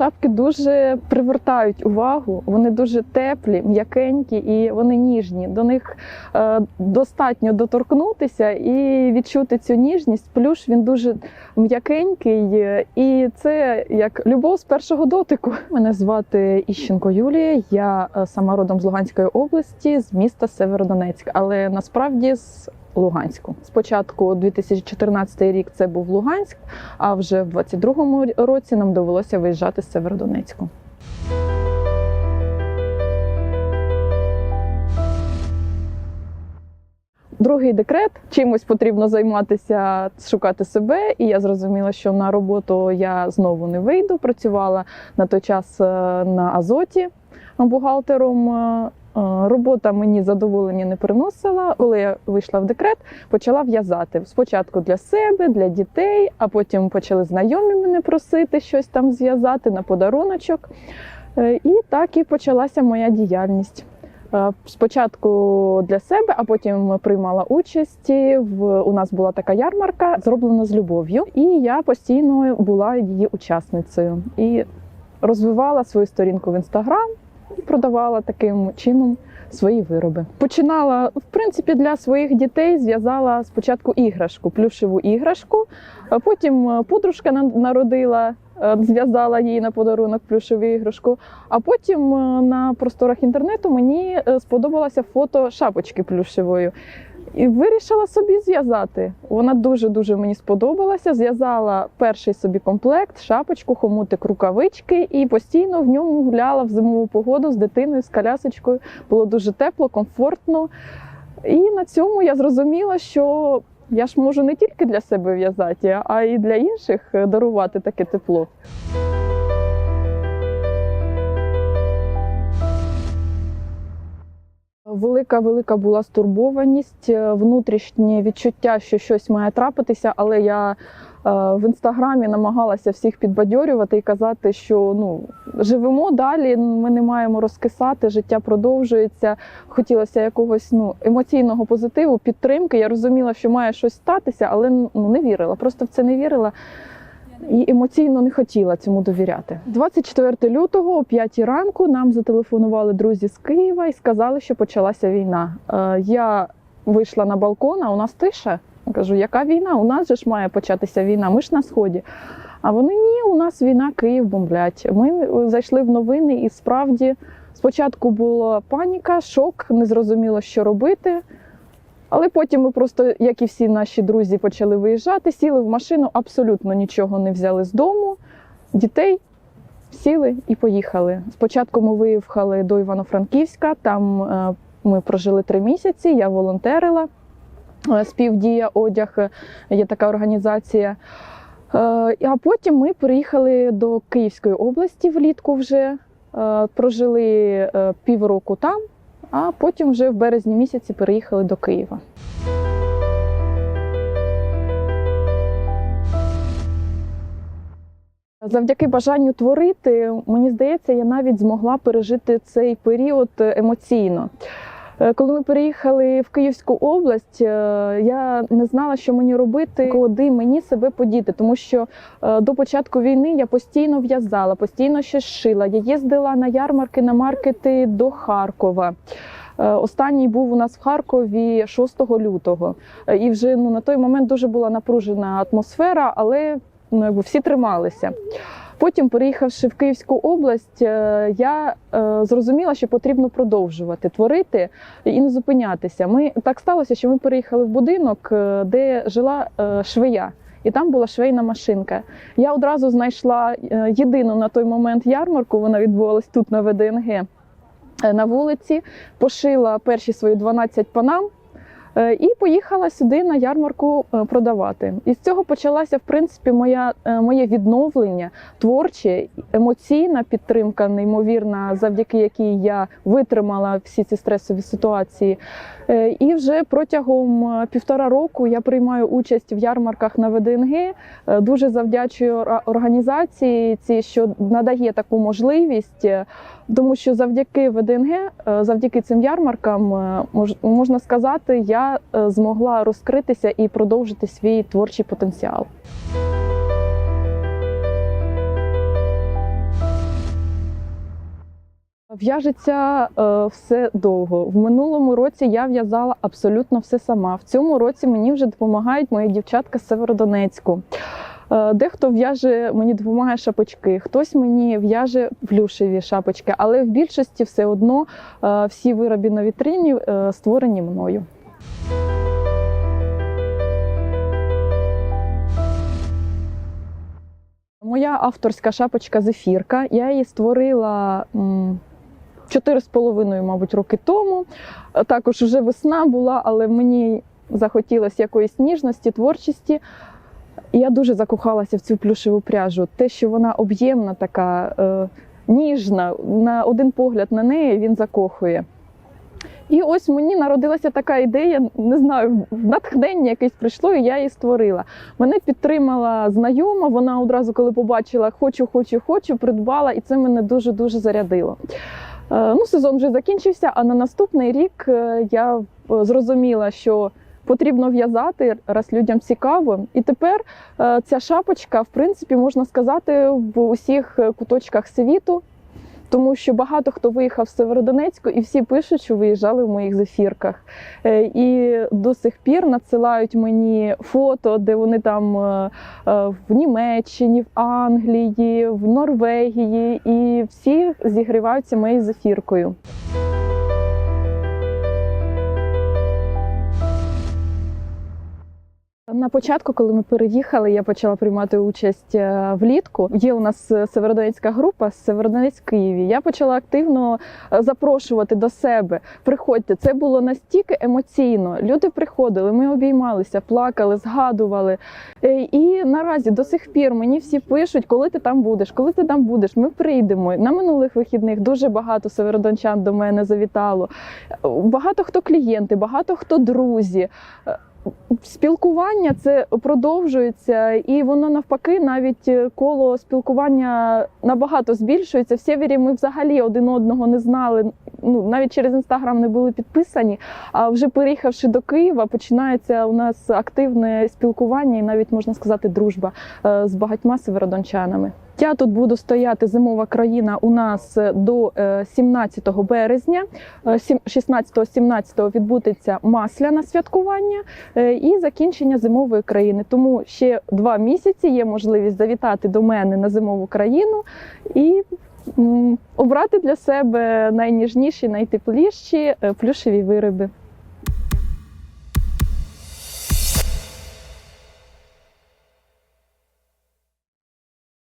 шапки дуже привертають увагу. Вони дуже теплі, м'якенькі і вони ніжні. До них е, достатньо доторкнутися і відчути цю ніжність. Плюш він дуже м'якенький, е, і це як любов з першого дотику. Мене звати Іщенко Юлія. Я е, сама родом з Луганської області, з міста Северодонецьк, але насправді з Луганську. Спочатку 2014 рік це був Луганськ, а вже в 22-му році нам довелося виїжджати з Северодонецьку. Другий декрет чимось потрібно займатися, шукати себе. І я зрозуміла, що на роботу я знову не вийду. Працювала на той час е, на Азоті бухгалтером. Е, Робота мені задоволення не приносила. Коли я вийшла в декрет, почала в'язати спочатку для себе, для дітей, а потім почали знайомі мене просити щось там зв'язати на подаруночок. Е, І так і почалася моя діяльність. Е, Спочатку для себе, а потім приймала участь. В у нас була така ярмарка, зроблена з любов'ю, і я постійно була її учасницею і розвивала свою сторінку в інстаграм і продавала таким чином свої вироби. Починала в принципі для своїх дітей. Зв'язала спочатку іграшку, плюшеву іграшку. Потім е, подружка народила, е, зв'язала їй на подарунок плюшеву іграшку. А потім е, на просторах інтернету мені сподобалося фото шапочки плюшевої. І вирішила собі зв'язати. Вона дуже дуже мені сподобалася. Зв'язала перший собі комплект, шапочку, хомутик, рукавички, і постійно в ньому гуляла в зимову погоду з дитиною, з колясочкою. Було дуже тепло, комфортно. І на цьому я зрозуміла, що я ж можу не тільки для себе в'язати, а й для інших дарувати таке тепло. Велика велика була стурбованість, е, внутрішнє відчуття, що щось має трапитися, але я е, в інстаграмі намагалася всіх підбадьорювати і казати, що ну живемо далі, ми не маємо розкисати, життя продовжується. Хотілося якогось ну емоційного позитиву, підтримки. Я розуміла, що має щось статися, але ну не вірила. Просто в це не вірила. І емоційно не хотіла цьому довіряти. 24 лютого о 5 ранку нам зателефонували друзі з Києва і сказали, що почалася війна. Е, Я вийшла на балкон, а у нас тиша. Я Кажу, яка війна? У нас же ж має початися війна, ми ж на сході. А вони ні, у нас війна, Київ бомблять. Ми зайшли в новини, і справді спочатку була паніка, шок, не зрозуміло, що робити. Але потім ми просто, як і всі наші друзі, почали виїжджати, сіли в машину, абсолютно нічого не взяли з дому, дітей сіли і поїхали. Спочатку ми виїхали до Івано-Франківська, там е, ми прожили три місяці, я волонтерила. Е, Співдія одяг е, є така організація. А потім ми переїхали до Київської області влітку вже. Прожили півроку там, а потім вже в березні місяці переїхали до Києва. Завдяки бажанню творити, мені здається, я навіть змогла пережити цей період емоційно. Е, Коли ми переїхали в Київську область, е, я не знала, що мені робити, куди мені себе подіти, тому що е, до початку війни я постійно в'язала, постійно щось шила. Я їздила на ярмарки, на маркети до Харкова. Останній був у нас в Харкові 6 лютого. І вже ну, на той момент дуже була напружена атмосфера, але ну, якби всі трималися. Потім, переїхавши в Київську область, е, я е, зрозуміла, що потрібно продовжувати творити і не зупинятися. Ми так сталося, що ми переїхали в будинок, е, де жила швея. І там була швейна машинка. Я одразу знайшла єдину на той момент ярмарку. Вона відбувалась тут на ВДНГ на вулиці. Пошила перші свої 12 панам. Е, І поїхала сюди на ярмарку е, продавати. І з цього почалася в принципі моя, е, моє відновлення творче, емоційна підтримка, неймовірна, завдяки якій я витримала всі ці стресові ситуації. І вже протягом півтора року я приймаю участь в ярмарках на ВДНГ. Дуже завдячую організації, ці, що надає таку можливість. Тому що завдяки ВДНГ, завдяки цим ярмаркам, мож- можна сказати, я е, змогла розкритися і продовжити свій творчий потенціал. В'яжеться е, все довго. В минулому році я в'язала абсолютно все сама. В цьому році мені вже допомагають мої дівчатка з Северодонецьку. Е, Дехто в'яже мені допомагає шапочки, хтось мені в'яже плюшеві шапочки, але в більшості все одно е, всі вироби на вітрині е, створені мною. Моя авторська шапочка зефірка. Я її створила чотири з половиною, мабуть, роки тому. Також вже весна була, але мені захотілося якоїсь ніжності, творчості. Я дуже закохалася в цю плюшеву пряжу. Те, що вона об'ємна, така е, ніжна, на один погляд на неї він закохує. І ось мені народилася така ідея, не знаю, натхнення якесь прийшло, і я її створила. Мене підтримала знайома, вона одразу, коли побачила хочу, хочу, хочу, придбала, і це мене дуже-дуже зарядило. Е, Ну, сезон вже закінчився, а на наступний рік е, я е, зрозуміла, що потрібно в'язати, раз людям цікаво. І тепер ця шапочка, в принципі, можна сказати, в усіх куточках світу. Тому що багато хто виїхав з Северодонецьку, і всі пишуть, що виїжджали в моїх зефірках. Е, І до сих пір надсилають мені фото, де вони там е, е, в Німеччині, в Англії, в Норвегії, і всі зігріваються моєю зефіркою. На початку, коли ми переїхали, я почала приймати участь е, влітку. Є у нас е, Северодонецька група Северодонець Києві. Я почала активно е, запрошувати до себе. Приходьте, це було настільки емоційно. Люди приходили, ми обіймалися, плакали, згадували. І наразі до сих пір мені всі пишуть, коли ти там будеш, коли ти там будеш. Ми прийдемо. На минулих вихідних дуже багато северодончан до мене завітало. Багато хто клієнти, багато хто друзі. Спілкування це продовжується, і воно навпаки, навіть е, коло спілкування набагато збільшується. В Сєвєрі ми взагалі один одного не знали. Ну навіть через інстаграм не були підписані. А вже переїхавши до Києва, починається у нас активне спілкування і навіть можна сказати дружба е, з багатьма северодончанами. Я тут буду стояти зимова країна у нас до е, 17 березня. Е, 16-17 відбудеться масляне святкування е, і закінчення зимової країни. Тому ще два місяці є можливість завітати до мене на зимову країну і обрати для себе найніжніші, найтепліші е, плюшеві вироби.